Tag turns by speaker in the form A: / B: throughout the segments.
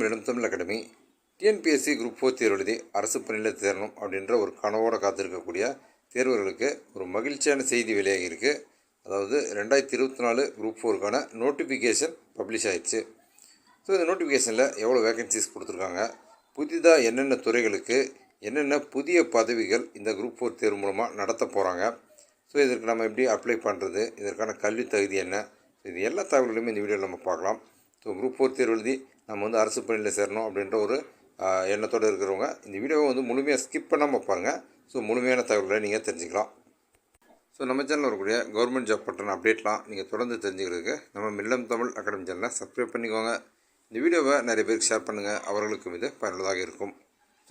A: To இடம் Tamil academy TNPSC group four தேர்வு எழுதி அரசு பணியில் தேரணும் அப்படின்ற ஒரு கனவோடு காத்திருக்கக்கூடிய தேர்வர்களுக்கு ஒரு மகிழ்ச்சியான செய்தி வெளியாகியிருக்கு அதாவது ரெண்டாயிரத்தி இருபத்தி நாலு குரூப் ஃபோருக்கான நோட்டிஃபிகேஷன் பப்ளிஷ் ஆயிடுச்சு. ஸோ இந்த நோட்டிஃபிகேஷனில் எவ்வளோ வேகன்சிஸ் கொடுத்துருக்காங்க? புதிதாக என்னென்ன துறைகளுக்கு என்னென்ன புதிய பதவிகள் இந்த குரூப் ஃபோர் தேர்வு மூலமாக நடத்த போகிறாங்க ஸோ இதற்கு நம்ம எப்படி அப்ளை பண்ணுறது இதற்கான கல்வி தகுதி என்ன? இது எல்லா தகவல்களையுமே இந்த வீடியோவில் நம்ம பார்க்கலாம். ஸோ குரூப் ஃபோர் தேர்வு எழுதி நம்ம வந்து அரசு பணியில் சேரணும் அப்படின்ற ஒரு எண்ணத்தோடு இருக்கிறவங்க இந்த வீடியோவை வந்து முழுமையாக ஸ்கிப் பண்ணாமல் பாருங்கள் ஸோ முழுமையான தகவல்களை நீங்கள் தெரிஞ்சுக்கலாம். ஸோ நம்ம சேனலில் வரக்கூடிய கவர்மெண்ட் ஜாப் பற்றின அப்டேட்லாம் நீங்கள் தொடர்ந்து தெரிஞ்சுக்கிறதுக்கு நம்ம மில்லம் தமிழ் அகாடமி சேனலை சப்ஸ்கிரைப் பண்ணிக்கோங்க. இந்த வீடியோவை நிறைய பேருக்கு ஷேர் பண்ணுங்கள் அவர்களுக்கும் இது பயனுள்ளதாக இருக்கும்.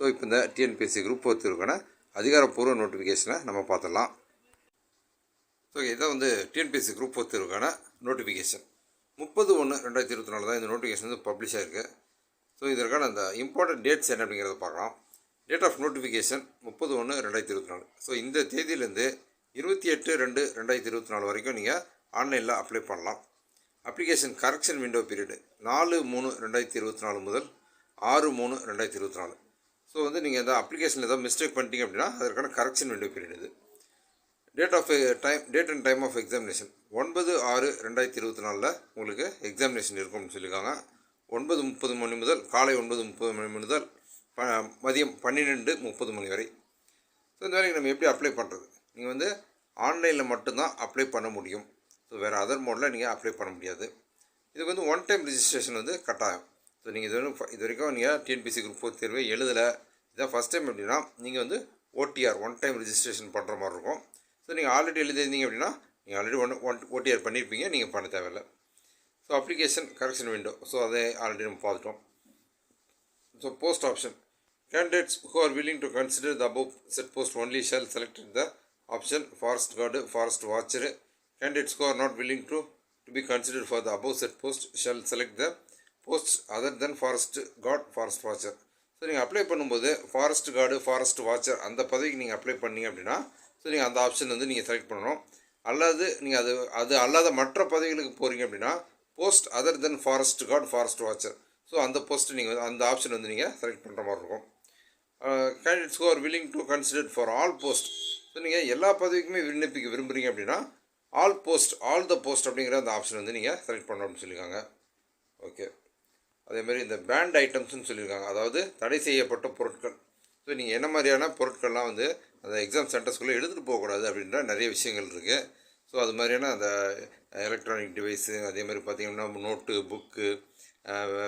A: ஸோ இப்போ இந்த டிஎன்பிஎஸ்சி குரூப் ஒருத்தருக்கான அதிகாரப்பூர்வ நோட்டிஃபிகேஷனை நம்ம பார்த்துடலாம். ஸோ இதான் வந்து டிஎன்பிஎஸ்சி குரூப் ஒருத்தருக்கான நோட்டிஃபிகேஷன் முப்பது ஒன்று ரெண்டாயிரத்தி இருபத்தி நாலு தான் இந்த நோட்டிஃபிகேஷன் வந்து பப்ளிஷ் ஆயிருக்கு. ஸோ இதற்கான அந்த இம்பார்ட்டன்ட் டேட்ஸ் என்ன அப்படிங்கிறத பார்க்கலாம். டேட் ஆஃப் நோட்டிஃபிகேஷன் முப்பது ஒன்று ரெண்டாயிரத்தி இருபத்தி நாலு. ஸோ இந்த தேதியிலேருந்து இருபத்தி எட்டு ரெண்டு ரெண்டாயிரத்தி இருபத்தி நாலு வரைக்கும் நீங்கள் ஆன்லைனில் அப்ளை பண்ணலாம். அப்ளிகேஷன் கரெக்ஷன் விண்டோ பீரியடு நாலு மூணு ரெண்டாயிரத்தி இருபத்தி நாலு முதல் ஆறு மூணு ரெண்டாயிரத்தி இருபத்தி நாலு. ஸோ வந்து நீங்கள் இந்த அப்ளிகேஷனில் ஏதாவது மிஸ்டேக் பண்ணிட்டீங்க அப்படின்னா அதற்கான கரெக்ஷன் விண்டோ பீரியட் இது. Date of time date and time of examination ஒன்பது ஆறு ரெண்டாயிரத்தி இருபத்தி நாலில் உங்களுக்கு எக்ஸாமினேஷன் இருக்கும்னு சொல்லியிருக்காங்க. ஒன்பது முப்பது மணி முதல் காலை ஒன்பது முப்பது மணி முதல் ப மதியம் பன்னிரெண்டு முப்பது மணி வரை. ஸோ இந்த வேலைக்கு நம்ம எப்படி அப்ளை பண்ணுறது நீங்கள் வந்து ஆன்லைனில் மட்டும்தான் அப்ளை பண்ண முடியும். ஸோ வேறு அதர் மோடில் நீங்கள் அப்ளை பண்ண முடியாது. இதுக்கு வந்து ஒன் டைம் ரிஜிஸ்ட்ரேஷன் வந்து கட்டாயம். ஸோ நீங்கள் இது வரைக்கும் இது வரைக்கும் நீங்கள் டிஎன்பிசி குரூப் ஃபோர் தேர்வை எழுதலை. இதான் ஃபஸ்ட் டைம் எப்படின்னா நீங்கள் வந்து ஓடிஆர் ஒன் டைம் ரிஜிஸ்ட்ரேஷன் பண்ணுற மாதிரி இருக்கும். ஸோ நீங்கள் ஆல்ரெடி எழுதியிருந்தீங்க அப்படின்னா நீங்கள் ஆல்ரெடி ஒன் ஒன் ஓடிஆர் பண்ணியிருப்பீங்க நீங்கள் பண்ண தேவையில்லை so application correction window so அதை ஆல்ரெடி நம்ம பார்த்துட்டோம் so post option candidates who are willing to consider the above set post only shall select the option forest guard forest watcher candidates who are not willing to to be consider for the above set post shall select the post other than forest guard forest watcher so நீங்கள் apply பண்ணும்போது forest guard forest watcher அந்த பதவிக்கு நீங்கள் apply பண்ணீங்க அப்படின்னா so நீங்கள் அந்த option வந்து நீங்கள் செலக்ட் பண்ணணும். அல்லது நீங்கள் அது அது அல்லாத மற்ற பதவிகளுக்கு போகிறீங்க அப்படின்னா post other than forest guard forest watcher so அந்த போஸ்ட் நீங்கள் அந்த ஆப்ஷன் வந்து நீங்கள் செலக்ட் பண்ணுற மாதிரி இருக்கும். Uh, candidates who are willing to consider for all post so நீங்கள் எல்லா பதவிக்குமே விண்ணப்பிக்க விரும்புகிறீங்க அப்படின்னா all post all the post அப்படிங்கிற அந்த ஆப்ஷன் வந்து நீங்கள் செலக்ட் பண்ணணும் அப்படின்னு சொல்லியிருக்காங்க ஓகே அதேமாதிரி இந்த பேண்ட் ஐட்டம்ஸ்னு சொல்லியிருக்காங்க அதாவது தடை செய்யப்பட்ட பொருட்கள். ஸோ நீங்கள் என்ன மாதிரியான பொருட்கள்லாம் வந்து அந்த எக்ஸாம் சென்டர்ஸ்குள்ளே எடுத்துகிட்டு போகக்கூடாது அப்படின்ற நிறைய விஷயங்கள் இருக்குது ஸோ அது மாதிரியான அந்த எலக்ட்ரானிக் டிவைஸு அதே மாதிரி பார்த்தீங்கன்னா நோட்டு புக்கு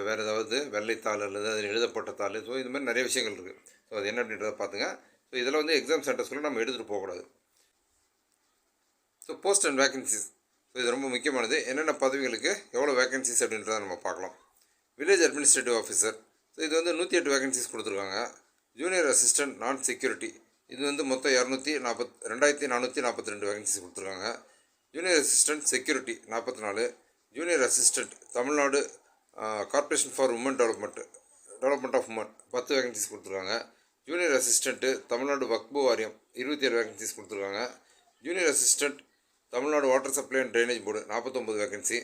A: வேறு ஏதாவது வெள்ளைத்தாள் அல்லது அதில் எழுதப்பட்ட தாள் ஸோ இது மாதிரி நிறைய விஷயங்கள் இருக்குது ஸோ அது என்ன அப்படின்றத பார்த்துங்க. ஸோ இதெல்லாம் வந்து எக்ஸாம் சென்டர்ஸ்குள்ளே நம்ம எடுத்துகிட்டு போகக்கூடாது. So post and vacancies so இது ரொம்ப முக்கியமானது. என்னென்ன பதவிகளுக்கு எவ்வளோ வேகன்சிஸ் அப்படின்றத நம்ம பார்க்கலாம். வில்லேஜ் அட்மினிஸ்ட்ரேட்டிவ் ஆஃபீஸர் ஸோ இது வந்து நூற்றி எட்டு வேகன்சிஸ் கொடுத்துருக்காங்க. ஜூனியர் அசிஸ்டன்ட் நான் செக்யூரிட்டி இது வந்து மொத்தம் இரநூத்தி நாற்பத் ரெண்டாயிரத்தி நானூற்றி நாற்பத்தி ரெண்டு வேகன்சிஸ் கொடுத்துருக்காங்க. ஜூனியர் அசிஸ்டன்ட் செக்யூரிட்டி நாற்பத்தி நாலு junior assistant Tamil Nadu corporation for women development development of women பத்து வேகன்சிஸ் கொடுத்துருக்காங்க. ஜூனியர் அசிஸ்டண்ட்டு தமிழ்நாடு வக்பு வாரியம் இருபத்தி ஏழு வேகன்சிஸ் கொடுத்துருக்காங்க. Junior assistant Tamil Nadu water supply and drainage board நாற்பத்தொம்பது vacancy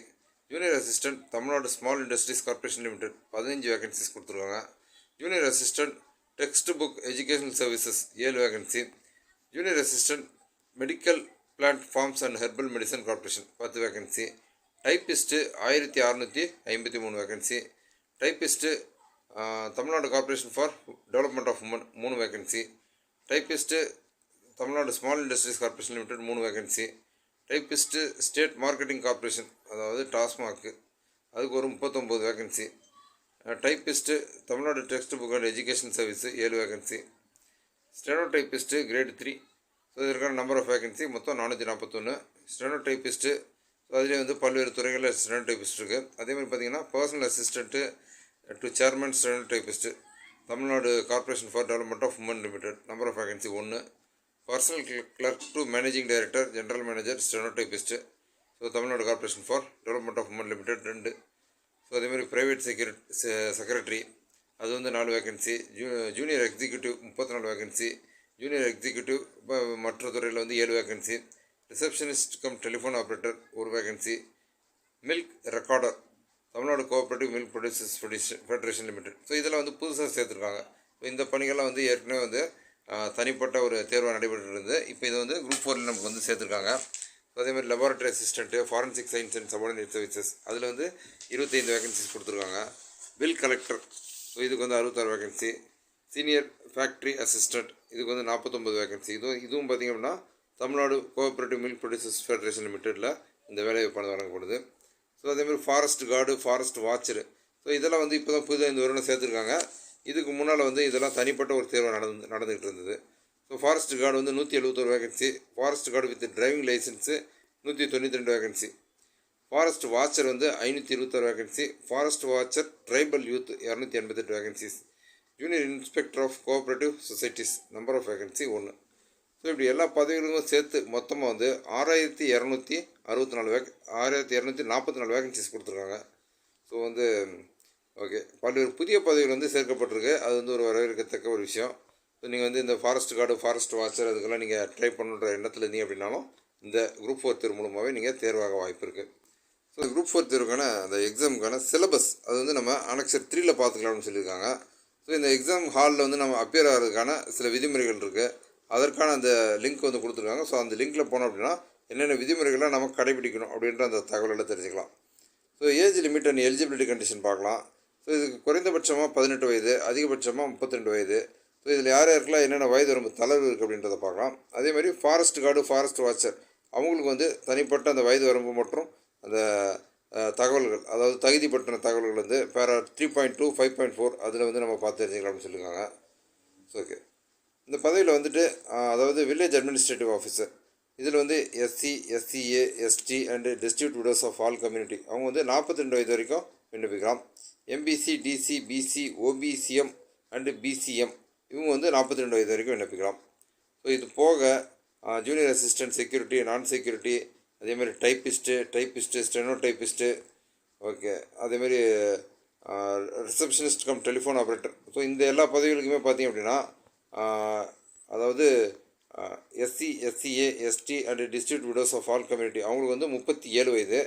A: junior assistant Tamil Nadu small industries corporation limited பதினஞ்சு vacancies கொடுத்துருக்காங்க. Junior assistant text book educational services ஏழு vacancy junior assistant medical plant farms and herbal medicine corporation பத்து vacancy typist ஆயிரத்தி அறநூற்றி ஐம்பத்தி மூணு vacancy typist Tamil Nadu corporation for development of women மூணு vacancy typist Tamil Nadu small industries corporation limited மூணு vacancy typist state marketing corporation அதாவது டாஸ்மாக்கு அதுக்கு ஒரு முப்பத்தொம்போது vacancy typist Tamil Nadu text book and education service ஏழு vacancy steno typist grade three so இதற்கான number of vacancy மொத்தம் நானூற்றி நாற்பத்தொன்று ஸ்டெனோ டைப்பிஸ்ட்டு ஸோ அதிலே வந்து பல்வேறு துறைகளில் ஸ்டெனோ டைப்பிஸ்ட் இருக்குது அதேமாதிரி பார்த்திங்கன்னா பார்த்தீங்கன்னா personal assistant to chairman steno typist Tamil Nadu corporation for development of women limited number of vacancy ஒன்று personal clerk to managing director general manager steno typist so Tamil Nadu corporation for development of women limited ரெண்டு. So அதேமாதிரி private security secretary அது வந்து நாலு vacancy zoo junior executive முப்பத்தி நாலு vacancy junior executive மற்ற துறையில் வந்து ஏழு vacancy receptionist cum telephone operator ஒரு vacancy milk recorder Tamil Nadu cooperative milk producers federation limited so இதெல்லாம் வந்து புதுசாக சேர்த்துருக்காங்க. இப்போ இந்த பணிகள்லாம் வந்து ஏற்கனவே வந்து தனிப்பட்ட ஒரு தேர்வாக நடைபெற்று இருந்தது. இப்போ இது வந்து குரூப் ஃபோரில் நமக்கு வந்து சேர்த்துருக்காங்க. ஸோ அதே மாதிரி laboratory assistant forensic science and subordinate services அதில் வந்து இருபத்தைந்து வேகன்சிஸ் கொடுத்துருக்காங்க. பில் கலெக்டர் ஸோ இதுக்கு வந்து அறுபத்தாறு வேகன்சி சீனியர் ஃபேக்ட்ரி அசிஸ்டண்ட் இதுக்கு வந்து நாற்பத்தொம்பது வேகன்சி இதுவும் இதுவும் பார்த்திங்க அப்படின்னா Tamil Nadu cooperative milk producers federation லிமிட்டெடில் இந்த வேலைவாய்ப்பானது வழங்கப்படுது. ஸோ அதேமாதிரி forest guard forest watcher so இதெல்லாம் வந்து இப்போ தான் புதுதாக இந்த வருடம் சேர்த்துருக்காங்க. இதுக்கு முன்னால் வந்து இதெல்லாம் தனிப்பட்ட ஒரு தேர்வு நடந்து நடந்துகிட்டு இருந்தது. ஸோ ஃபாரஸ்ட் கார்டு வந்து நூற்றி எழுபத்தொரு vacancy forest guard with driving licence நூற்றி தொண்ணூற்றி ரெண்டு வேகன்சி ஃபாரஸ்ட் வாட்சர் வந்து ஐநூற்றி இருபத்தாறு vacancy forest watcher tribal youth இரநூத்தி எண்பத்தெட்டு vacancies junior inspector of cooperative societies number of vacancy ஒன்று ஸோ இப்படி எல்லா பதவிகளுக்கும் சேர்த்து மொத்தமாக வந்து ஆறாயிரத்தி இரநூத்தி அறுபத்தி நாலு வேக் ஆறாயிரத்தி இரநூத்தி நாற்பத்தி நாலு வேகன்சிஸ் கொடுத்துருக்காங்க. ஸோ வந்து ஓகே பல்வேறு புதிய பதவிகள் வந்து சேர்க்கப்பட்டிருக்கு. அது வந்து ஒரு வரவேற்கத்தக்க ஒரு விஷயம். ஸோ நீங்கள் வந்து இந்த ஃபாரஸ்ட் கார்டு ஃபாரஸ்ட் வாட்சர் அதுக்கெல்லாம் நீங்கள் ட்ரை பண்ணுற எண்ணத்தில் இருந்தீங்க அப்படின்னாலும் இந்த குரூப் ஃபோர் தேர்வு மூலமாகவே நீங்கள் தேர்வாக வாய்ப்பு இருக்குது ஸோ குரூப் ஃபோர் தேர்வுக்கான அந்த எக்ஸாமுக்கான சிலபஸ் அது வந்து நம்ம அனக்சர் த்ரீயில் பார்த்துக்கலாம்னு சொல்லியிருக்காங்க. ஸோ இந்த எக்ஸாம் ஹாலில் வந்து நம்ம அப்பியர் ஆகிறதுக்கான சில விதிமுறைகள் இருக்குது அதற்கான அந்த லிங்க் வந்து கொடுத்துருக்காங்க. ஸோ அந்த லிங்க்கில் போனோம் அப்படின்னா என்னென்ன விதிமுறைகளை நம்ம கடைபிடிக்கணும் அப்படின்ற அந்த தகவலெல்லாம் தெரிஞ்சுக்கலாம். So age limit and eligibility condition பார்க்கலாம். ஸோ இதுக்கு குறைந்தபட்சமாக பதினெட்டு வயது அதிகபட்சமாக முப்பத்திரெண்டு வயது ஸோ இதில் யார் யாருக்கெல்லாம் என்னென்ன வயது வரம்பு தளர்வு இருக்குது அப்படின்றத பார்க்கலாம். அதே மாதிரி ஃபாரஸ்ட் கார்டு ஃபாரஸ்ட் வாட்சர் அவங்களுக்கு வந்து தனிப்பட்ட அந்த வயது வரம்பு மற்றும் அந்த தகவல்கள் அதாவது தகுதி பற்றின தகவல்கள் வந்து para three point two five point four அதில் வந்து நம்ம பார்த்து தெரிஞ்சுக்கலாம்னு சொல்லியிருக்காங்க. ஸோ ஓகே இந்த பதவியில் வந்துட்டு அதாவது வில்லேஜ் அட்மினிஸ்ட்ரேட்டிவ் ஆஃபீஸர் இதில் வந்து SC SCA ST and distribute widows of all community அவங்க வந்து நாற்பத்தி ரெண்டு வயது வரைக்கும் விண்ணப்பிக்கலாம். MBC DC BC OBCM and BCM இவங்க வந்து நாற்பத்தி ரெண்டு வயது வரைக்கும் விண்ணப்பிக்கலாம். ஸோ இது போக ஜூனியர் அசிஸ்டன்ட் செக்யூரிட்டி நான் செக்யூரிட்டி அதேமாதிரி typist typist steno typist okay அதேமாரி receptionist cum telephone operator so இந்த எல்லா பதவிகளுக்குமே பார்த்தீங்க அப்படின்னா அதாவது SC SCA ST and district widows of all community அவங்களுக்கு வந்து முப்பத்தி ஏழு வயது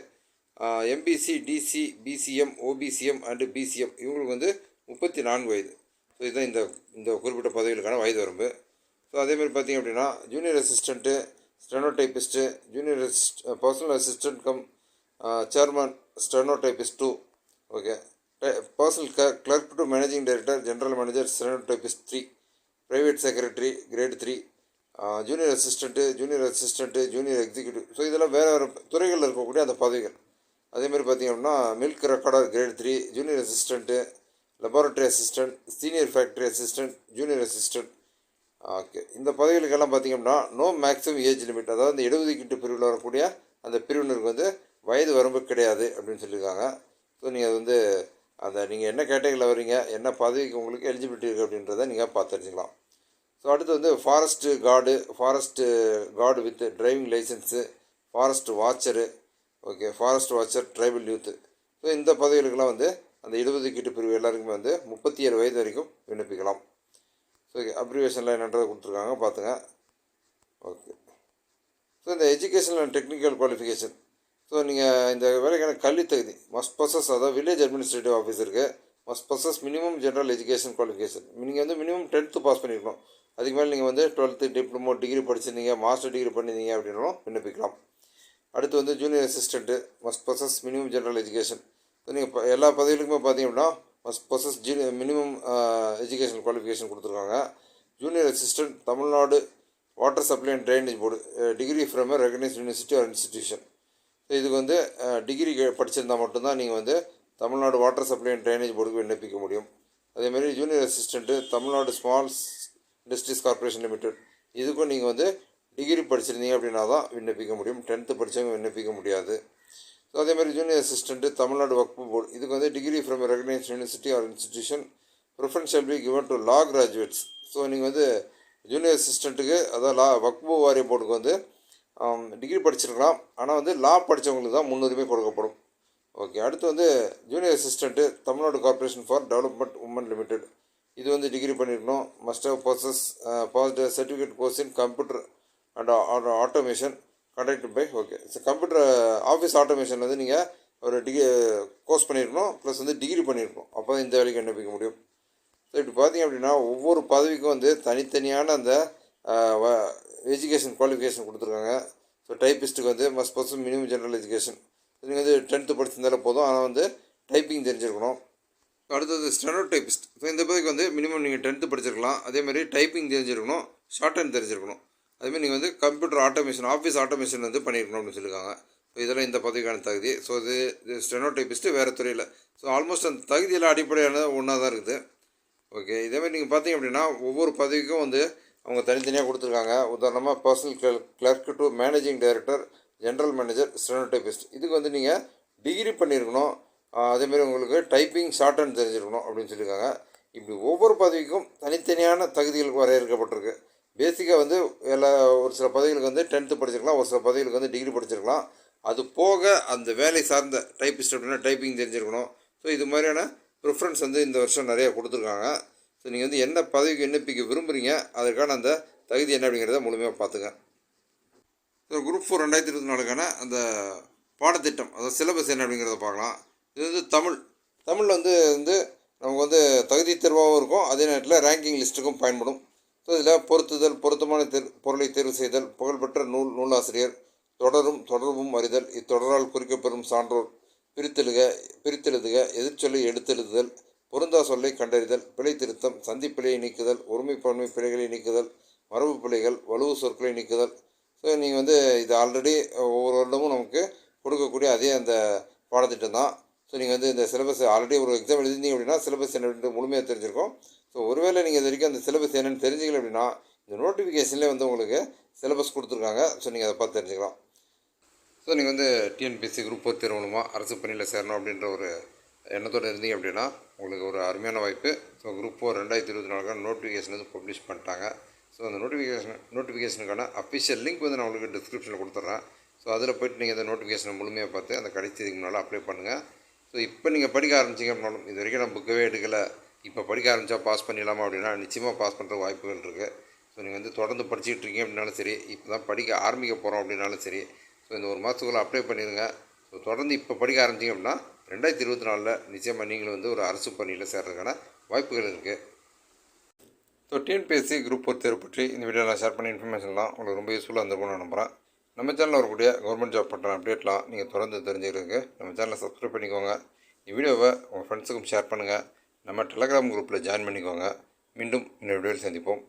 A: MBC DC BCM OBCM and BCM இவங்களுக்கு வந்து முப்பத்தி நான்கு வயது. ஸோ இதுதான் இந்த இந்த குறிப்பிட்ட பதவிகளுக்கான வயது வரம்பு. ஸோ அதேமாதிரி பார்த்தீங்க அப்படின்னா junior assistant steno typist junior assist personal assistant cum chairman steno typist two okay personal clerk to managing director general manager steno typist three private secretary grade three junior assistant junior assistant junior executive so இதெல்லாம் வேறு வேறு துறைகளில் இருக்கக்கூடிய அந்த பதவிகள். அதேமாதிரி பார்த்தீங்க அப்படின்னா milk recorder grade three junior assistant laboratory assistant senior factory assistant junior assistant okay இந்த பதவிகளுக்கெல்லாம் பார்த்திங்க அப்படின்னா நோ மேக்ஸிமம் ஏஜ் லிமிட் அதாவது இந்த இடஒதுக்கீட்டு பிரிவில் வரக்கூடிய அந்த பிரிவினருக்கு வந்து வயது வரம்பு கிடையாது அப்படின்னு சொல்லியிருக்காங்க. ஸோ நீங்கள் வந்து அந்த நீங்கள் என்ன கேட்டகரியில் வரீங்க என்ன பதவிக்கு உங்களுக்கு எலிஜிபிலிட்டி இருக்குது அப்படின்றத நீங்கள் பார்த்து தெரிஞ்சுக்கலாம். ஸோ அடுத்து வந்து forest guard forest guard with driving licence forest watcher okay forest watcher tribal youth so இந்த பதவிகளுக்கெல்லாம் வந்து அந்த இடஒதுக்கீட்டு பிரிவு எல்லாருக்குமே வந்து முப்பத்தி ஏழு வயது வரைக்கும் விண்ணப்பிக்கலாம். ஸோ ஓகே அப்ரிவேஷனில் என்னன்றதை கொடுத்துருக்காங்க. பார்த்துங்க ஓகே ஸோ இந்த educational and technical qualification so நீங்கள் இந்த வேலைக்கான கல்வி தகுதி மஸ்ட் பர்சஸ் அதாவது village administrative ஆஃபீஸருக்கு must possess minimum general education qualification நீங்கள் வந்து மினிமம் டென்த்து பாஸ் பண்ணியிருக்கணும் அதுக்கு மேலே நீங்கள் வந்து டுவெல்த்து டிப்ளமோ டிகிரி படிச்சிருந்தீங்க மாஸ்டர் டிகிரி பண்ணியிருந்தீங்க அப்படின்னாலும் விண்ணப்பிக்கலாம். அடுத்து வந்து junior assistant must possess minimum general education நீங்கள் நீங்கள் எல்லா பதவிகளுக்குமே பார்த்தீங்க அப்படின்னா must possess junior minimum education qualification கொடுத்துருக்காங்க. Junior assistant Tamil Nadu water supply and drainage board degree from recognise university or institution so இதுக்கு வந்து டிகிரி படிச்சிருந்தா மட்டும்தான் நீங்கள் வந்து Tamil Nadu water supply and drainage போர்டுக்கு விண்ணப்பிக்க முடியும். அதேமாதிரி junior assistant Tamil Nadu small industries corporation limited இதுக்கும் நீங்கள் வந்து டிகிரி படிச்சிருந்தீங்க அப்படின்னா தான் விண்ணப்பிக்க முடியும். டென்த்து படித்தவங்க விண்ணப்பிக்க முடியாது. ஸோ அதேமாதிரி ஜூனியர் அசிஸ்டண்ட்டு தமிழ்நாடு வக்ஃபு போர்டு இதுக்கு வந்து degree from recognise university or institution preference shall be given to law graduates so நீங்கள் வந்து ஜூனியர் அசிஸ்டண்ட்டுக்கு அதாவது லா வக்ஃபு வாரிய போர்டுக்கு வந்து டிகிரி படிச்சிருக்கலாம். ஆனால் வந்து லா படித்தவங்களுக்கு தான் முன்னுரிமை கொடுக்கப்படும். ஓகே அடுத்து வந்து junior assistant Tamil Nadu corporation for development women limited இது வந்து டிகிரி பண்ணியிருக்கணும் must have possess passed certificate course in computer and automation conducted by okay so computer office automation வந்து நீங்கள் ஒரு டிகிரி கோர்ஸ் பண்ணியிருக்கணும் ப்ளஸ் வந்து டிகிரி பண்ணியிருக்கணும் அப்போ தான் இந்த வேலைக்கு விண்ணப்பிக்க முடியும். ஸோ இப்படி பார்த்தீங்க அப்படின்னா ஒவ்வொரு பதவிக்கும் வந்து தனித்தனியான அந்த எஜுகேஷன் குவாலிஃபிகேஷன் கொடுத்துருக்காங்க. ஸோ டைப்பிஸ்ட்டுக்கு வந்து must possess minimum general education நீங்கள் வந்து டென்த்து படிச்சிருந்தாலே போதும். ஆனால் வந்து டைப்பிங் தெரிஞ்சிருக்கணும். அடுத்தது ஸ்டெனோ டைப்பிஸ்ட் ஸோ இந்த பதவிக்கு வந்து மினிமம் நீங்கள் டென்த்து படிச்சிருக்கலாம். அதேமாதிரி டைப்பிங் தெரிஞ்சிருக்கணும். ஷார்ட் ஹேண்ட் தெரிஞ்சிருக்கணும். அதேமாதிரி நீங்கள் வந்து கம்ப்யூட்டர் ஆட்டோமேஷன் ஆஃபீஸ் ஆட்டோமேஷன் வந்து பண்ணியிருக்கணும் அப்படின்னு சொல்லியிருக்காங்க ஸோ இதெல்லாம் இந்த பதவிக்கான தகுதி. ஸோ இது இது ஸ்டெனோடைபிஸ்ட்டு வேறு துறையில். ஸோ ஆல்மோஸ்ட் அந்த தகுதியெல்லாம் அடிப்படையான ஒன்றா தான் இருக்குது. ஓகே இதேமாதிரி நீங்கள் பார்த்தீங்க அப்படின்னா ஒவ்வொரு பதவிக்கும் வந்து அவங்க தனித்தனியாக கொடுத்துருக்காங்க. உதாரணமாக personal clerk clerk to managing director general manager steno typist இதுக்கு வந்து நீங்கள் டிகிரி பண்ணியிருக்கணும் அதேமாரி அதேமாதிரி உங்களுக்கு டைப்பிங் ஷார்ட் அண்ட் தெரிஞ்சிருக்கணும் அப்படின்னு சொல்லியிருக்காங்க இப்படி ஒவ்வொரு பதவிக்கும் தனித்தனியான தகுதிகளுக்கு வரையறுக்கப்பட்டிருக்கு. பேசிக்காக வந்து எல்லா ஒரு சில பதவிகளுக்கு வந்து டென்த்து படிச்சிருக்கலாம் ஒரு சில பதவிகளுக்கு வந்து டிகிரி படிச்சிருக்கலாம். அது போக அந்த வேலை சார்ந்த டைப்பிஸ்ட் அப்படின்னா டைப்பிங் தெரிஞ்சிருக்கணும். ஸோ இது மாதிரியான ப்ரிஃபரன்ஸ் வந்து இந்த வருஷம் நிறைய கொடுத்துருக்காங்க. ஸோ நீங்கள் வந்து என்ன பதவிக்கு விண்ணப்பிக்க விரும்புகிறீங்க அதற்கான அந்த தகுதி என்ன அப்படிங்கிறத முழுமையாக பார்த்துங்க. ஸோ குரூப் ஃபோர் ரெண்டாயிரத்தி இருபத்தி நாலுக்கான அந்த பாடத்திட்டம் அதாவது சிலபஸ் என்ன அப்படிங்கிறத பார்க்கலாம். இது வந்து தமிழ். தமிழில் வந்து வந்து நமக்கு வந்து தகுதி தேர்வாகவும் இருக்கும். அதே நேரத்தில் ரேங்கிங் லிஸ்ட்டுக்கும் பயன்படும். ஸோ இதில் பொருத்துதல் பொருத்தமான தெர் பொருளை தேர்வு செய்தல் புகழ்பெற்ற நூல் நூலாசிரியர் தொடரும் தொடர்பும் அறிதல் இத்தொடரால் குறிக்கப்பெறும் சான்றோர் பிரித்தெழுக பிரித்தெழுதுக எதிர்ச்சொல்லை எடுத்தெழுதுதல் பொருந்தா சொல்லை கண்டறிதல் பிழை திருத்தம் சந்திப்பிழையை நீக்குதல் ஒருமைப்பான்மை பிழைகளை நீக்குதல் மரபு பிழைகள் வலுவு சொற்களை நீக்குதல். ஸோ நீங்கள் வந்து இது ஆல்ரெடி ஒவ்வொரு வருடமும் நமக்கு கொடுக்கக்கூடிய அதே அந்த பாடத்திட்டம் தான். ஸோ நீங்கள் வந்து இந்த சிலபஸ் ஆல்ரெடி ஒரு எக்ஸாம் எழுதிருந்தீங்க அப்படின்னா சிலபஸ் என்ன முழுமையாக தெரிஞ்சிருக்கும். ஸோ ஒருவேளை நீங்கள் இது வரைக்கும் அந்த சிலபஸ் என்னென்னு தெரிஞ்சிக்கல அப்படின்னா இந்த நோட்டிஃபிகேஷன்லேயே வந்து உங்களுக்கு சிலபஸ் கொடுத்துருக்காங்க. ஸோ நீங்கள் அதை பார்த்து தெரிஞ்சுக்கலாம். ஸோ நீங்கள் வந்து டிஎன்பிஎஸ்சி குரூப் ஃபோர் தேர்வு மூலமாக அரசு பணியில் சேரணும் அப்படின்ற ஒரு எண்ணத்தோடு இருந்தீங்க அப்படின்னா உங்களுக்கு ஒரு அருமையான வாய்ப்பு. ஸோ குரூப் ஃபோர் ரெண்டாயிரத்தி இருபத்தி நாலுக்கான நோட்டிஃபிகேஷன் வந்து பப்ளிஷ் பண்ணிட்டாங்க. ஸோ அந்த நோட்டிஃபிகேஷன் நோட்டிஃபிகேஷனுக்கான அஃபிஷியல் லிங்க் வந்து நான் உங்களுக்கு டிஸ்கிரிப்ஷனில் கொடுத்துட்றேன் ஸோ அதில் போய்ட்டு நீங்கள் இந்த நோட்டிஃபிகேஷனை முழுமையாக பார்த்து அந்த கடைசி இதுக்கு முன்னால் அப்ளை பண்ணுங்கள் ஸோ இப்போ நீங்கள் படிக்க ஆரம்பிச்சிங்க அப்படின்னாலும் இது வரைக்கும் நான் புக்கவே எடுக்கலை. இப்போ படிக்க ஆரம்பித்தா பாஸ் பண்ணிடலாமா அப்படின்னா நிச்சயமாக பாஸ் பண்ணுற வாய்ப்புகள் இருக்குது ஸோ நீங்கள் வந்து தொடர்ந்து படிச்சுட்டு இருக்கீங்க அப்படின்னாலும் சரி இப்போ தான் படிக்க ஆரம்பிக்க போகிறோம் அப்படின்னாலும் சரி ஸோ இந்த ஒரு மாதத்துக்குள்ளே அப்ளை பண்ணிடுங்க. ஸோ தொடர்ந்து இப்போ படிக்க ஆரம்பிச்சிங்க அப்படின்னா ரெண்டாயிரத்தி இருபத்தி நாலில் நிச்சயமாக நீங்களும் வந்து ஒரு அரசு பணியில் சேர்றதுக்கான வாய்ப்புகள் இருக்குது ஸோ டிஎன்பிஎஸ்சி குரூப் ஃபோர் தேர்வு பற்றி இந்த வீடியோவில் நான் ஷேர் பண்ண இன்ஃபர்மேஷன்லாம் உங்களுக்கு ரொம்ப யூஸ்ஃபுல்லாக இருந்திருக்கும்னு நான் நம்புகிறேன் நம்ம சேனலில் வரக்கூடிய கவர்மெண்ட் ஜாப் பண்ணுற அப்டேட்லாம் நீங்கள் தொடர்ந்து தெரிஞ்சுக்கிறதுக்கு நம்ம சேனலை சப்ஸ்கிரைப் பண்ணிக்கோங்க. இந்த வீடியோவை உங்கள் ஃப்ரெண்ட்ஸுக்கும் ஷேர் பண்ணுங்கள் நம்ம டெலகிராம் குரூப்பில் ஜாயின் பண்ணிக்கோங்க. மீண்டும் இன்னொரு வீடியோவில் சந்திப்போம்.